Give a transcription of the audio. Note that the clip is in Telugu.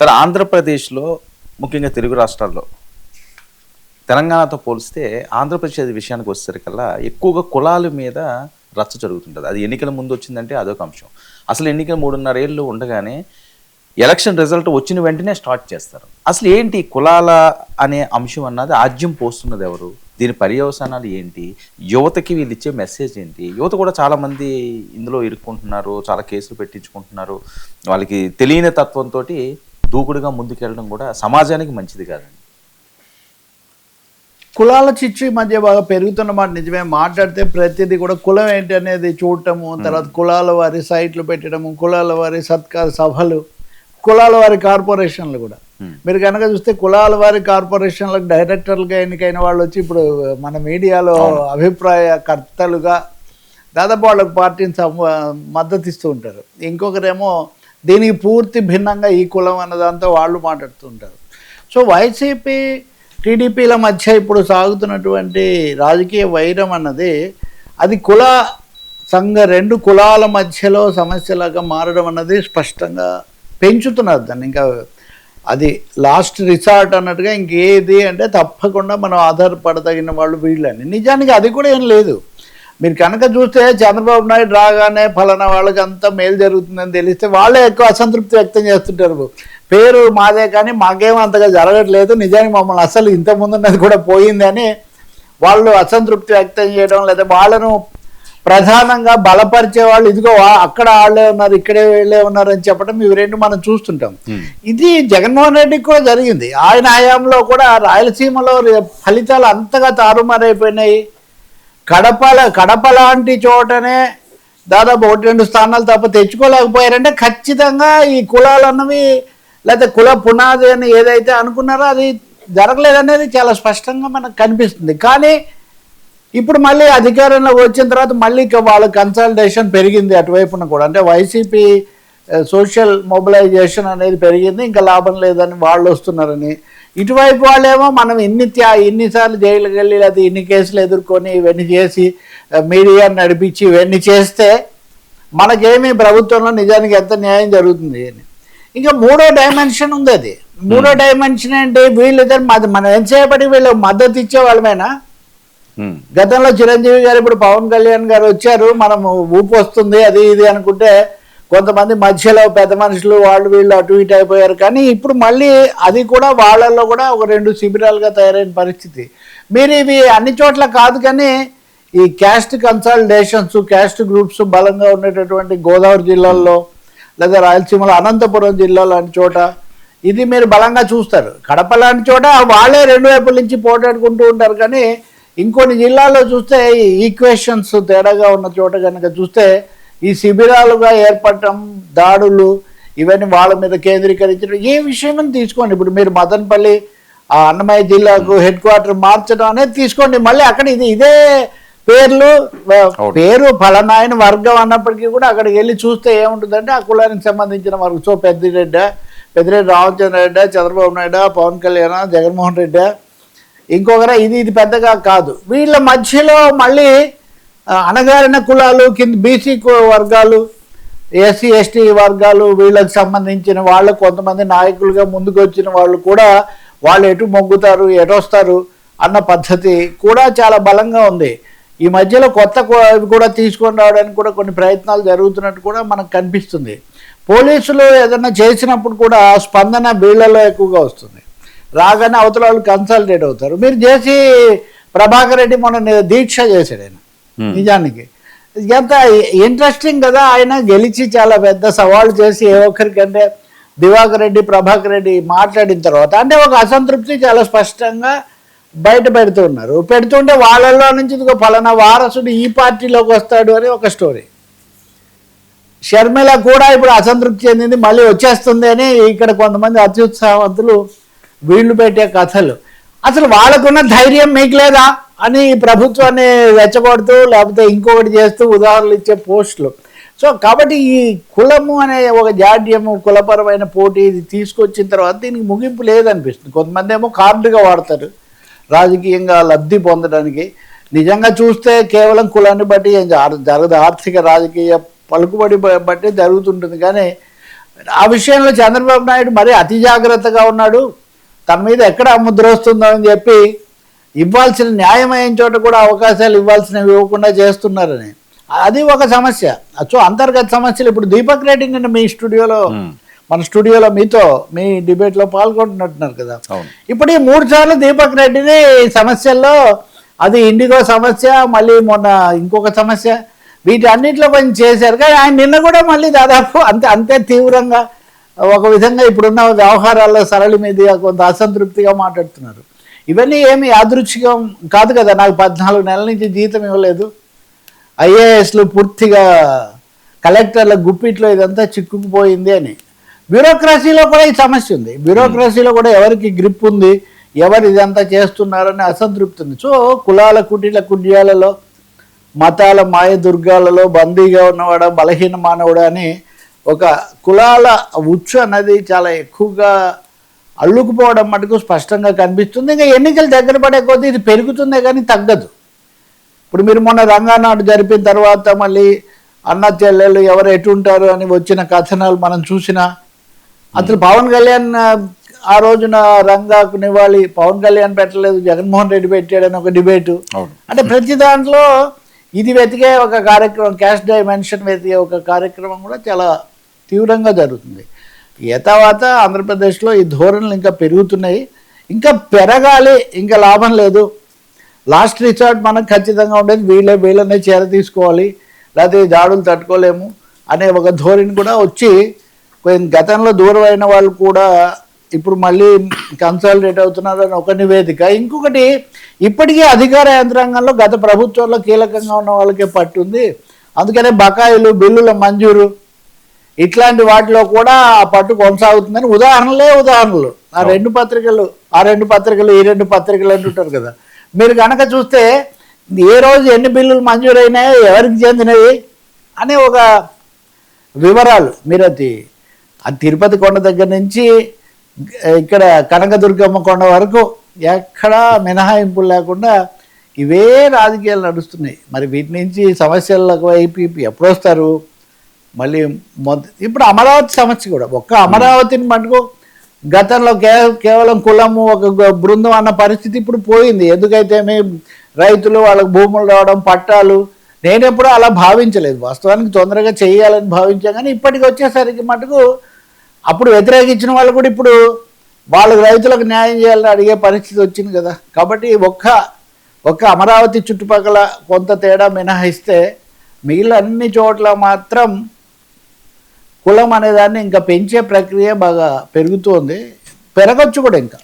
సరే ఆంధ్రప్రదేశ్లో ముఖ్యంగా తెలుగు రాష్ట్రాల్లో తెలంగాణతో పోలిస్తే ఆంధ్రప్రదేశ్ విషయానికి వచ్చేసరికల్లా ఎక్కువగా కులాల మీద రచ్చ జరుగుతుంటుంది. అది ఎన్నికల ముందు వచ్చిందంటే అదొక అంశం. అసలు ఎన్నికలు మూడున్నర ఏళ్ళు ఉండగానే ఎలక్షన్ రిజల్ట్ వచ్చిన వెంటనే స్టార్ట్ చేస్తారు. అసలు ఏంటి కులాల అనే అంశం అన్నది ఆజ్యం పోస్తున్నది ఎవరు? దీని పర్యవసానాలు ఏంటి? యువతకి వీళ్ళు ఇచ్చే మెసేజ్ ఏంటి? యువత కూడా చాలామంది ఇందులో ఇరుక్కుంటున్నారు చాలా కేసులు పెట్టించుకుంటున్నారు. వాళ్ళకి తెలియని తత్వంతో దూకుడుగా ముందుకెళ్ళడం కూడా సమాజానికి మంచిది కాదండి. కులాల చిచ్చు మధ్య బాగా పెరుగుతున్న మాట నిజమే. మాట్లాడితే ప్రతిదీ కూడా కులం ఏంటి అనేది చూడటము తర్వాత కులాల వారి సైట్లు పెట్టడము కులాల వారి సత్కార సభలు కులాల వారి కార్పొరేషన్లు కూడా. మీరు కనుక చూస్తే కులాల వారి కార్పొరేషన్లకు డైరెక్టర్లుగా ఎన్నికైన వాళ్ళు వచ్చి ఇప్పుడు మన మీడియాలో అభిప్రాయ కర్తలుగా దాదాపు వాళ్ళకి పార్టీని మద్దతు ఇస్తూ ఉంటారు. ఇంకొకరేమో దీనికి పూర్తి భిన్నంగా ఈ కులం అన్న దాంతో వాళ్ళు మాట్లాడుతూ ఉంటారు సో వైసీపీ టీడీపీల మధ్య ఇప్పుడు సాగుతున్నటువంటి రాజకీయ వైరం అన్నది అది కుల సంఘ రెండు కులాల మధ్యలో సమస్యలాగా మారడం అన్నది స్పష్టంగా పెంచుతున్నారు దాన్ని. ఇంకా అది లాస్ట్ రిసార్ట్ అన్నట్టుగా ఇంకేది అంటే తప్పకుండా మనం ఆధారపడదగిన వాళ్ళు వీళ్ళని. నిజానికి అది కూడా ఏం లేదు. మీరు కనుక చూస్తే చంద్రబాబు నాయుడు రాగానే ఫలానా వాళ్ళకి అంతా మేలు జరుగుతుందని తెలిస్తే వాళ్ళే ఎక్కువ అసంతృప్తి వ్యక్తం చేస్తుంటారు. పేరు మాదే కానీ మాకేం అంతగా జరగట్లేదు. నిజానికి మమ్మల్ని అసలు ఇంత ముందున్నది కూడా పోయిందని వాళ్ళు అసంతృప్తి వ్యక్తం చేయడం లేదా వాళ్ళను ప్రధానంగా బలపరిచే వాళ్ళు ఇదిగో అక్కడ వాళ్ళే ఉన్నారు ఇక్కడే వీళ్ళే ఉన్నారు అని చెప్పడం ఇవి రెండు మనం చూస్తుంటాం. ఇది జగన్మోహన్ రెడ్డికి కూడా జరిగింది. ఆయన హయాంలో కూడా రాయలసీమలో ఫలితాలు అంతగా తారుమారైపోయినాయి. కడపల కడప లాంటి చోటనే దాదాపు ఒకటి రెండు స్థానాలు తప్ప తెచ్చుకోలేకపోయారంటే ఖచ్చితంగా ఈ కులాలు అన్నవి లేకపోతే కుల పునాది అని ఏదైతే అనుకున్నారో అది జరగలేదనేది చాలా స్పష్టంగా మనకు కనిపిస్తుంది. కానీ ఇప్పుడు మళ్ళీ అధికారంలోకి వచ్చిన తర్వాత మళ్ళీ వాళ్ళ కన్సల్టేషన్ పెరిగింది అటువైపున కూడా. అంటే వైసీపీ సోషల్ మొబిలైజేషన్ అనేది పెరిగింది ఇంకా లాభం లేదని వాళ్ళు వస్తున్నారని. ఇటువైపు వాళ్ళేమో మనం ఇన్ని త్యా ఇన్నిసార్లు జైలుకి వెళ్ళి లేదా ఇన్ని కేసులు ఎదుర్కొని ఇవన్నీ చేసి మీడియా నడిపించి ఇవన్నీ చేస్తే మనకేమీ ప్రభుత్వంలో నిజానికి ఎంత న్యాయం జరుగుతుంది అని. ఇంకా మూడో డైమెన్షన్ ఉంది అది. మూడో డైమెన్షన్ ఏంటి? వీళ్ళిద్దరు మాది మనం ఎంతసేపటి వీళ్ళు మద్దతు ఇచ్చే వాళ్ళమేనా? ఉమ్. గతంలో చిరంజీవి గారు ఇప్పుడు పవన్ కళ్యాణ్ గారు వచ్చారు మనం ఊపు వస్తుంది అది ఇది అనుకుంటే కొంతమంది మధ్యలో పెద్ద మనుషులు వాళ్ళు వీళ్ళు అటు ఇటు అయిపోయారు. కానీ ఇప్పుడు మళ్ళీ అది కూడా వాళ్ళల్లో కూడా ఒక రెండు శిబిరాలుగా తయారైన పరిస్థితి. మీరు ఇవి అన్ని చోట్ల కాదు కానీ ఈ క్యాస్ట్ కన్సల్టేషన్స్ క్యాస్ట్ గ్రూప్స్ బలంగా ఉండేటటువంటి గోదావరి జిల్లాల్లో లేదా రాయలసీమలో అనంతపురం జిల్లా లాంటి చోట ఇది మీరు బలంగా చూస్తారు. కడప లాంటి చోట వాళ్ళే రెండు వైపుల నుంచి పోటాడుకుంటూ ఉంటారు. కానీ ఇంకొన్ని జిల్లాల్లో చూస్తే ఈ ఈక్వేషన్స్ తేడాగా ఉన్న చోట కనుక చూస్తే ఈ శిబిరాలుగా ఏర్పడటం దాడులు ఇవన్నీ వాళ్ళ మీద కేంద్రీకరించడం ఏ విషయమని తీసుకోండి. ఇప్పుడు మీరు మదనపల్లి ఆ అన్నమయ్య జిల్లాకు హెడ్ క్వార్టర్ మార్చడం అనేది తీసుకోండి. మళ్ళీ అక్కడ ఇది ఇదే పేర్లు. పేరు ఫలనాయన వర్గం అన్నప్పటికీ కూడా అక్కడికి వెళ్ళి చూస్తే ఏముంటుందంటే ఆ కులానికి సంబంధించిన వర్గం. సో పెద్దిరెడ్డి పెద్దిరెడ్డి రామచంద్ర రెడ్డి చంద్రబాబు నాయుడు పవన్ కళ్యాణ్ జగన్మోహన్ రెడ్డి. ఇంకొకరా ఇది ఇది పెద్దగా కాదు. వీళ్ళ మధ్యలో మళ్ళీ అణగారిన కులాలు కింద బీసీ వర్గాలు ఎస్సీ ఎస్టీ వర్గాలు వీళ్ళకి సంబంధించిన వాళ్ళు కొంతమంది నాయకులుగా ముందుకు వచ్చిన వాళ్ళు కూడా వాళ్ళు ఎటు మొగ్గుతారు ఎటొస్తారు అన్న పద్ధతి కూడా చాలా బలంగా ఉంది. ఈ మధ్యలో కొత్త కూడా తీసుకొని రావడానికి కూడా కొన్ని ప్రయత్నాలు జరుగుతున్నట్టు కూడా మనకు కనిపిస్తుంది. పోలీసులు ఏదైనా చేసినప్పుడు కూడా స్పందన వీళ్ళలో ఎక్కువగా వస్తుంది. రాగానే అవతల వాళ్ళు కన్సల్టేట్ అవుతారు. మీరు చేసి ప్రభాకర్ రెడ్డి మొన్న దీక్ష చేశాడు ఆయన. Hmm. నిజానికి. ఎంత ఇంట్రెస్టింగ్ కదా ఆయన గెలిచి చాలా పెద్ద సవాళ్ళు చేసి ఏ ఒక్కరికంటే దివాకర్ రెడ్డి ప్రభాకర్ రెడ్డి మాట్లాడిన తర్వాత అంటే ఒక అసంతృప్తి చాలా స్పష్టంగా బయట పెడుతున్నారు పెడుతుంటే వాళ్ళల్లో నుంచి ఇదిగో ఫలానా వారసుడు ఈ పార్టీలోకి వస్తాడు అని ఒక స్టోరీ. షర్మిల కూడా ఇప్పుడు అసంతృప్తి చెందింది మళ్ళీ వచ్చేస్తుంది అని ఇక్కడ కొంతమంది అత్యుత్సాహవంతులు వీళ్ళు పెట్టే కథలు. అసలు వాళ్ళకున్న ధైర్యం మీకు లేదా? అని ప్రభుత్వాన్ని రెచ్చగొడుతూ లేకపోతే ఇంకొకటి చేస్తూ ఉదాహరణలు ఇచ్చే పోస్టులు. సో కాబట్టి ఈ కులము అనే ఒక జాడ్యము కులపరమైన పోటీ ఇది తీసుకొచ్చిన తర్వాత దీనికి ముగింపు లేదనిపిస్తుంది. కొంతమంది ఏమో కార్డుగా వాడతారు. రాజకీయంగా లబ్ధి పొందడానికి. నిజంగా చూస్తే కేవలం కులాన్ని బట్టి జరగదు. ఆర్థిక రాజకీయ పలుకుబడి బట్టి జరుగుతుంటుంది. కానీ ఆ విషయంలో చంద్రబాబు నాయుడు మరీ అతి జాగ్రత్తగా ఉన్నాడు. తన మీద ఎక్కడ ముద్ర వస్తుందో అని చెప్పి ఇవ్వాల్సిన న్యాయమైన చోట కూడా అవకాశాలు ఇవ్వాల్సినవి ఇవ్వకుండా చేస్తున్నారని. అది ఒక సమస్య. సో అంతర్గత సమస్యలు ఇప్పుడు దీపక్ రెడ్డి నిన్న మీ స్టూడియోలో మన స్టూడియోలో మీతో మీ డిబేట్లో పాల్గొంటున్నట్టున్నారు కదా. ఇప్పుడు ఈ మూడు సార్లు దీపక్ రెడ్డిని సమస్యల్లో అది ఇండిగో సమస్య మళ్ళీ మొన్న ఇంకొక సమస్య వీటన్నిటిలో కొంచెం చేశారు. కానీ ఆయన నిన్న కూడా మళ్ళీ దాదాపు అంతే అంతే తీవ్రంగా ఒక విధంగా ఇప్పుడున్న వ్యవహారాల్లో సరళి మీదుగా కొంత అసంతృప్తిగా మాట్లాడుతున్నారు. ఇవన్నీ ఏమి యాదృచ్ఛికం కాదు కదా. నాకు పద్నాలుగు నెలల నుంచి జీతం ఇవ్వలేదు. ఐఏఎస్లు పూర్తిగా కలెక్టర్ల గుప్పిట్లో ఇదంతా చిక్కుకుపోయింది అని. బ్యూరోక్రసీలో కూడా ఈ సమస్య ఉంది. బ్యూరోక్రసీలో కూడా ఎవరికి గ్రిప్ ఉంది ఎవరు ఇదంతా చేస్తున్నారని అసంతృప్తి ఉంది. సో కులాల కుటీల కుడ్యాలలో మతాల మాయ దుర్గాలలో బందీగా ఉన్నవాడ బలహీన మానవుడు అని ఒక కులాల ఉచ్చు అన్నది చాలా ఎక్కువగా అల్లుకుపోవడం మటుకు స్పష్టంగా కనిపిస్తుంది. ఇంకా ఎన్నికలు దగ్గర పడే కొద్దీ ఇది పెరుగుతుందే కానీ తగ్గదు. ఇప్పుడు మీరు మొన్న రంగానాడు జరిపిన తర్వాత మళ్ళీ అన్న చెల్లెళ్ళు ఎవరు ఎటుంటారు అని వచ్చిన కథనాలు మనం చూసినా అసలు పవన్ కళ్యాణ్ ఆ, రోజున రంగాకు నివాళి పవన్ కళ్యాణ్ పెట్టలేదు జగన్మోహన్ రెడ్డి పెట్టాడని ఒక డిబేటు. అంటే ప్రతి దాంట్లో ఇది వెతికే ఒక కార్యక్రమం క్యాష్ డైమెన్షన్ వెతికే ఒక కార్యక్రమం కూడా చాలా తీవ్రంగా జరుగుతుంది. ఏ తర్వాత ఆంధ్రప్రదేశ్లో ఈ ధోరణులు ఇంకా పెరుగుతున్నాయి. ఇంకా పెరగాలి ఇంకా లాభం లేదు. లాస్ట్ రిసార్ట్ మనకు ఖచ్చితంగా ఉండేది వీళ్ళే వీళ్ళనే చేర తీసుకోవాలి లేకపోతే ఈ దాడులు తట్టుకోలేము అనే ఒక ధోరణి కూడా వచ్చి కొంచెం గతంలో దూరం అయిన వాళ్ళు కూడా ఇప్పుడు మళ్ళీ కన్సాలిడేట్ అవుతున్నారు అని ఒక నివేదిక. ఇంకొకటి ఇప్పటికీ అధికార యంత్రాంగంలో గత ప్రభుత్వంలో కీలకంగా ఉన్న వాళ్ళకే పట్టుంది. అందుకనే బకాయిలు బిల్లుల మంజూరు ఇట్లాంటి వాటిలో కూడా ఆ పట్టు కొనసాగుతుందని ఉదాహరణలే ఉదాహరణలు. ఆ రెండు పత్రికలు ఆ రెండు పత్రికలు ఈ రెండు పత్రికలు అంటుంటారు కదా. మీరు కనుక చూస్తే ఏ రోజు ఎన్ని బిల్లులు మంజూరైనాయో ఎవరికి చెందినవి అనే ఒక వివరాలు. మీరు అది ఆ తిరుపతి కొండ దగ్గర నుంచి ఇక్కడ కనకదుర్గమ్మ కొండ వరకు ఎక్కడా మినహాయింపులు లేకుండా ఇవే రాజకీయాలు నడుస్తున్నాయి. మరి వీటి నుంచి సమస్యలకు వైపు ఎప్పుడు వస్తారు మళ్ళీ మొద ఇప్పుడు అమరావతి సమస్య కూడా. ఒక్క అమరావతిని మటుకు గతంలో కే కేవలం కులము ఒక బృందం అన్న పరిస్థితి ఇప్పుడు పోయింది. ఎందుకైతే మేము రైతులు వాళ్ళకు భూములు రావడం పట్టాలు నేను ఎప్పుడూ అలా భావించలేదు. వాస్తవానికి తొందరగా చేయాలని భావించాను. కానీ ఇప్పటికి వచ్చేసరికి మటుకు అప్పుడు వ్యతిరేకించిన వాళ్ళు కూడా ఇప్పుడు వాళ్ళకి రైతులకు న్యాయం చేయాలని అడిగే పరిస్థితి వచ్చింది కదా. కాబట్టి ఒక్క ఒక్క అమరావతి చుట్టుపక్కల కొంత తేడా మినహాయిస్తే మిగిలిన అన్ని చోట్ల మాత్రం కులం అనేదాన్ని ఇంకా పెంచే ప్రక్రియ బాగా పెరుగుతోంది. పెరగచ్చు కూడా ఇంకా.